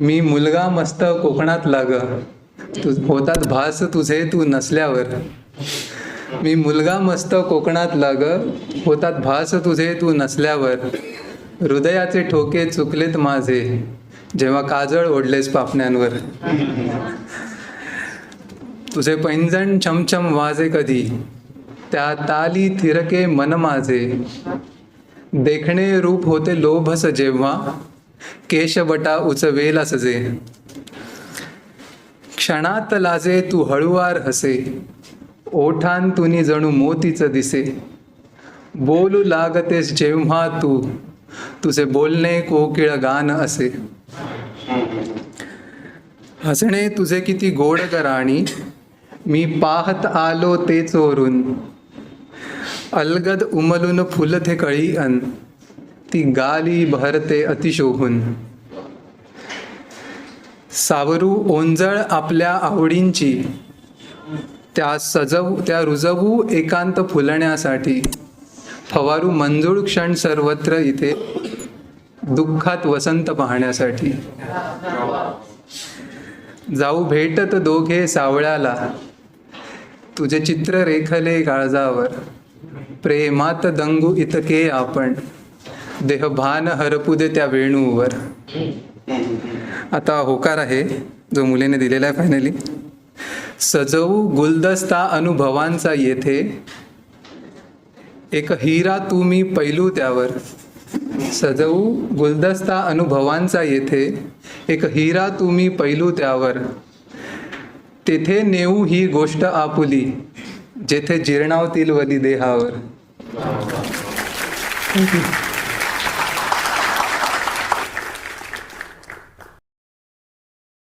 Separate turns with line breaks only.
मी मुलगा मस्त कोकणात लाग. तु होतात भास तुझे तू नसल्यावर. मी मुलगा मस्त कोकणात लाग. होतात भास तुझे तू नसल्यावर. हृदयाचे ठोके चुकलेत माझे. जेव्हा काजळ ओढलेस पापण्यांवर. तुझे पैंजण छमछम वाजे कधी. त्या ताली थिरके मन माझे. देखणे रूप होते लोभस जेव्हा. केशवटा उचवेल सजे क्षणात लाजे तू हळुवार हसे. ओठान तुनी जणू मोतीच दिसे. बोलू लागतेस जेव्हा तू. तुझे बोलणे कोकिळ गान असे. हसणे तुझे किती गोड कराणी मी पाहत आलो ते चोरून. अलगद उमलून फुलथे कळी अन. ती गाली भरते अतिशोभून. सावरू ओंजळ आपल्या आवडींची त्या सजवू त्या रुजवू एकांत फुलण्यासाठी. फवारू मंजूळ क्षण सर्वत्र इथे दुःखात वसंत पाहण्यासाठी. जाऊ भेटत दोघे सावळ्याला तुझे चित्र रेखले काळजावर. प्रेमात दंगू इतके आपण. देह भान हरपू दे त्या वेणूवर. आता होकार आहे जो मुलीने दिलेला आहे फायनली सजवू गुलदस्ता अनुभवांचा येथे. एक हिरा तुम्ही पैलू त्यावर. सजवू गुलदस्ता अनुभवांचा येथे. एक हिरा तुम्ही पैलू त्यावर. तेथे नेऊ ही गोष्ट आपुली जेथे जीर्णावतील वली देहावर. थँक्यू